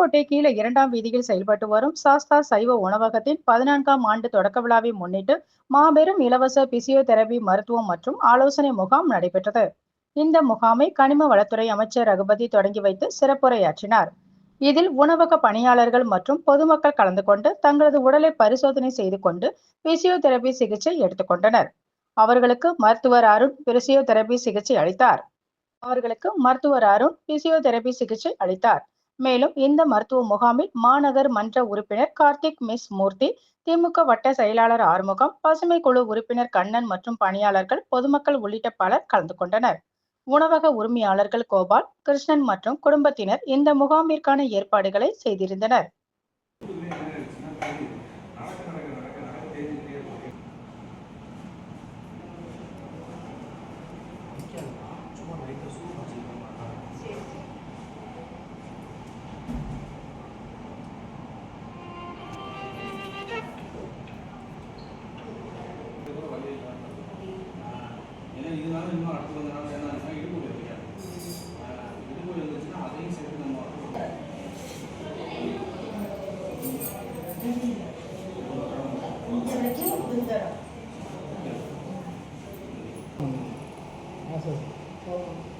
புதுக்கோட்டை கீழே இரண்டாம் வீதியில் செயல்பட்டு வரும் சாஸ்தா சைவ உணவகத்தின் பதினான்காம் ஆண்டு தொடக்க விழாவை முன்னிட்டு மாபெரும் இலவச பிசியோதெரபி மருத்துவம் மற்றும் ஆலோசனை முகாம் நடைபெற்றது. இந்த முகாமை கனிம வளத்துறை அமைச்சர் ரகுபதி தொடங்கி வைத்து சிறப்புரையாற்றினார். இதில் உணவக பணியாளர்கள் மற்றும் பொதுமக்கள் கலந்து கொண்டு தங்களது உடலை பரிசோதனை செய்து கொண்டு பிசியோதெரபி சிகிச்சை எடுத்துக்கொண்டனர் அவர்களுக்கு மருத்துவர் அருண் பிசியோதெரபி சிகிச்சை அளித்தார். அவர்களுக்கு மருத்துவர் அருண் பிசியோதெரபி சிகிச்சை அளித்தார். மேலும் இந்த மருத்துவ முகாமில் மாநகர் மன்ற உறுப்பினர் கார்த்திக் மிஸ் மூர்த்தி திமுக வட்ட செயலாளர் ஆறுமுகம் பசுமை குழு உறுப்பினர் கண்ணன் மற்றும் பணியாளர்கள் பொதுமக்கள் உள்ளிட்ட பலர் கலந்து கொண்டனர். உணவக உரிமையாளர்கள் கோபால் கிருஷ்ணன் மற்றும் குடும்பத்தினர் இந்த முகாமிற்கான ஏற்பாடுகளை செய்திருந்தனர். 嗯，那是。哦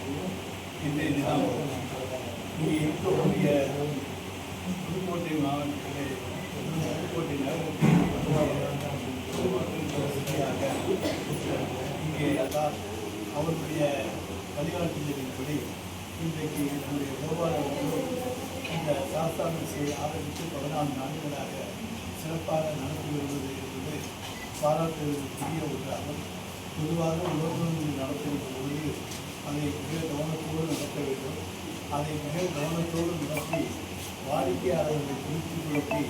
இன்றைய தினம் இங்கே இருக்கக்கூடிய புதுக்கோட்டை மாவட்டத்திலே புதுக்கோட்டை நகரத்திற்காக இங்கே அதான் அவருடைய வழிகாட்டுதலின்படி இன்றைக்கு நம்முடைய கோபாலர்களும் இந்த சாஸ்தாமிசை ஆரம்பித்து பதினான்கு நாடுகளாக சிறப்பாக நடத்தி வருவது என்பது பாராட்டுவதற்குரிய ஒன்றாகும் பொதுவாக உலகம் நடத்துகின்ற பொழுது அதை மிக கவனத்தோடு நடத்த வேண்டும். அதை மிக கவனத்தோடு நடத்தி வாடிக்கையாளர்களை திருப்திப்படுத்தி